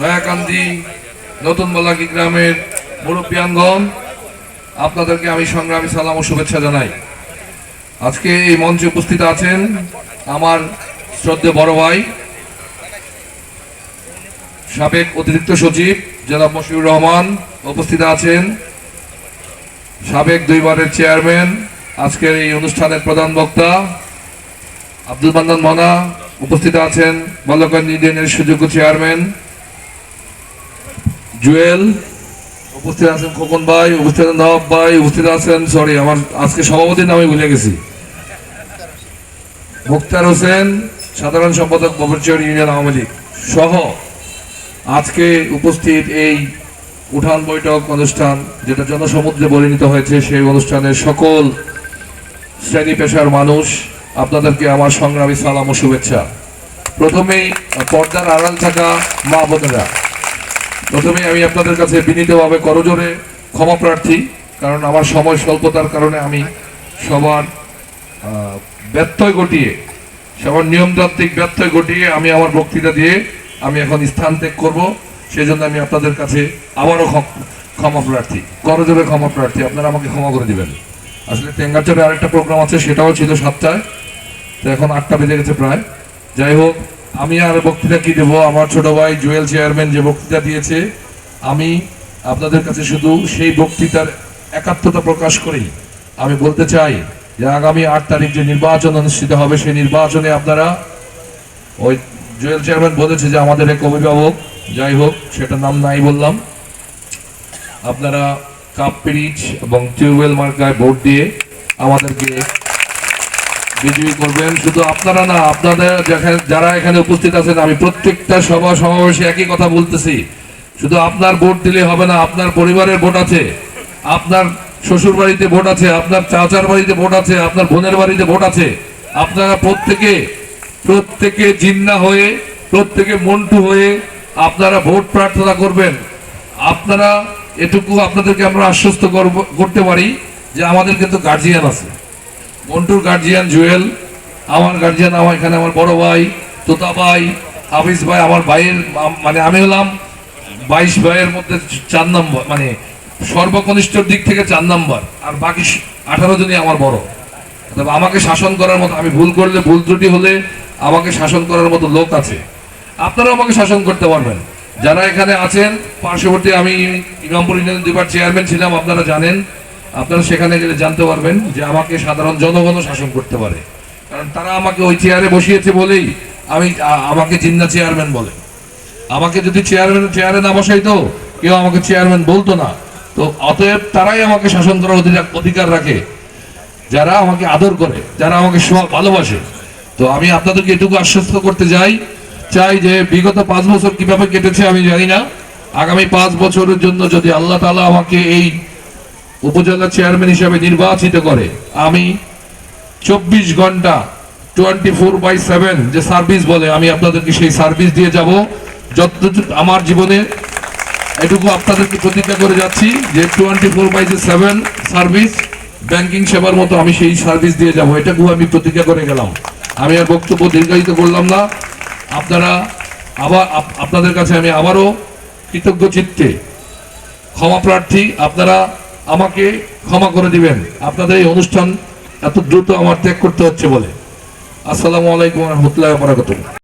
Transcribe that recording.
নয়াকান্দি নতুন বলাকি গ্রামের মুরব্বিয়াঙ্গন আপনাদেরকে আমি সংগ্রামী সালাম ও শুভেচ্ছা জানাই। আজকে এই মঞ্চে উপস্থিত আছেন আমার শ্রদ্ধে বড় ভাই, সাবেক অতিরিক্ত সচিব জনাব মশিউর রহমান উপস্থিত আছেন, সাবেক দুইবারের চেয়ারম্যান, আজকের এই অনুষ্ঠানের প্রধান বক্তা আব্দুল মান্নান মনা উপস্থিত আছেন বল্লকান ইউনিয়নের সুযোগ্য চেয়ারম্যান জুয়েল, উপস্থিত আছেন খোকন ভাই, উপস্থিত আছেন নবাব ভাই, উপস্থিত আছেন সরি আমার আজকে সভাপতির নামে ভুলে গেছি। মুক্তার হোসেন, সাধারণ সম্পাদক ববরচর ইউনিয়ন আওয়ামী লীগ সহ আজকে উপস্থিত এই উঠান বৈঠক অনুষ্ঠান, যেটা জনসমুদ্রে পরিণত হয়েছে, সেই অনুষ্ঠানের সকল শ্রেণি পেশার মানুষ, আপনাদেরকে আমার সংগ্রামী সালাম ও শুভেচ্ছা। প্রথমেই পর্দার আড়াল থাকা মা বোনেরা। প্রথমে আমি আপনাদের কাছে বিনীতভাবে করজোরে ক্ষমা প্রার্থী, কারণ আমার সময় স্বল্পতার কারণে আমি সবার ব্যত্যয় ঘটিয়ে, সবার নিয়মতান্ত্রিক ব্যত্যয় ঘটিয়ে আমি আমার বক্তৃতা দিয়ে আমি এখন স্থান ত্যাগ করব। সেই জন্য আমি আপনাদের কাছে আবারও ক্ষম- প্রার্থী, করজোরে ক্ষমা প্রার্থী, আপনারা আমাকে ক্ষমা করে দিবেন। আসলে টেঙ্গাচরে আরেকটা প্রোগ্রাম আছে, সেটাও ছিল সাতটায়, তো এখন আটটা বেজে গেছে প্রায়। যাই হোক আমি আর বক্তৃতা কি দেবো? আমার ছোট ভাই জুয়েল চেয়ারম্যান যে বক্তৃতা দিয়েছে, আমি আপনাদের কাছে শুধু সেই বক্তৃতার একাত্মতা প্রকাশ করি। আমি বলতে চাই যে আগামী আট তারিখ যে নির্বাচন অনুষ্ঠিত হবে, সেই নির্বাচনে আপনারা ওই জুয়েল চেয়ারম্যান বলেছে যে আমাদের এক অভিভাবক, যাই হোক সেটা নাম নাই বললাম। আপনারা কাপ পিরিচ এবং টিউবওয়েল মার্কায় ভোট দিয়ে আমাদেরকে বিজয়ী করবেন। শুধু আপনারা না, আপনাদের যারা এখানে উপস্থিত আছেন, আমি প্রত্যেকটা সভা সমাবেশে একই কথা বলতেছি। শুধু আপনার ভোট দিলে হবে না, আপনার পরিবারের ভোট আছে, আপনার শ্বশুর বাড়িতে ভোট আছে, আপনার চাচার বাড়িতে ভোট আছে, আপনার বোনের বাড়িতে ভোট আছে। আপনারা প্রত্যেকে প্রত্যেকে জিন্না হয়ে, প্রত্যেকে মন্টু হয়ে আপনারা ভোট প্রার্থনা করবেন। আপনারা এটুকু আপনাদেরকে আমরা আশ্বস্ত করতে পারি যে আমাদের কিন্তু গার্জিয়ান আছে। মন্টুর গার্জিয়ান জুয়েল, আমার গার্জিয়ান আমার এখানে আমার বড় ভাই, তোতা ভাই, হাফিজ ভাই, আমার ভাইয়ের মানে আমি হলাম বাইশ ভাইয়ের মধ্যে চার নম্বর মানে সর্বকনিষ্ঠর দিক থেকে চার নম্বর আর বাকি আঠারো জনই আমার বড়। তবে আমাকে শাসন করার মতো আমি ভুল করলে ভুল ত্রুটি হলে আমাকে শাসন করার মতো লোক আছে। আপনারাও আমাকে শাসন করতে পারবেন। যারা এখানে আছেন, পার্শ্ববর্তী আমি ইমামপুর ইউনিয়ন দুবার চেয়ারম্যান ছিলাম, আপনারা জানেন। আপনারা সেখানে গেলে জানতে পারবেন যে আমাকে সাধারণ জনগণও শাসন করতে পারে। কারণ তারা আমাকে ওই চেয়ারে বসিয়েছে বলেই আমি আমাকে জিন্না চেয়ারম্যান বলে। আমাকে যদি চেয়ারম্যান চেয়ারে না বসাইতো, কেউ আমাকে চেয়ারম্যান বলতো না। তো অতএব তারাই আমাকে শাসন করার অধিকার রাখে। যারা আমাকে আদর করে, যারা আমাকে ভালোবাসে। তো আমি আপনাদেরকে এটুকু আশ্বস্ত করতে যাই চাই যে বিগত পাঁচ বছর কীভাবে কেটেছে আমি জানি না। আগামী পাঁচ বছরের জন্য যদি আল্লাহ তালা আমাকে এই উপজেলা চেয়ারম্যান হিসাবে নির্বাচিত করে। আমি চব্বিশ ঘণ্টা টোয়েন্টি ফোর বাই সেভেন যে সার্ভিস বলে, আমি আপনাদেরকে সেই সার্ভিস দিয়ে যাব। যতটুকু আমার জীবনে এটুকু আপনাদেরকে প্রতিজ্ঞা করে যাচ্ছি যে twenty four by seven service banking সেবার মতো আমি সেই সার্ভিস দিয়ে যাব। এটাকেও আমি প্রতিজ্ঞা করে গেলাম। আমি আর বক্তব্য দীর্ঘায়িত করলাম না। আপনারা আবার আপনাদের কাছে আমি আবারও কৃতজ্ঞ চিত্তে ক্ষমা প্রার্থী। আপনারা আমাকে ক্ষমা করে দিবেন। আপনাদের এই অনুষ্ঠান এত দ্রুত আমার ত্যাগ করতে হচ্ছে বলে। আসসালামু আলাইকুম রহমতুল্লাহ বারাকাতুহ।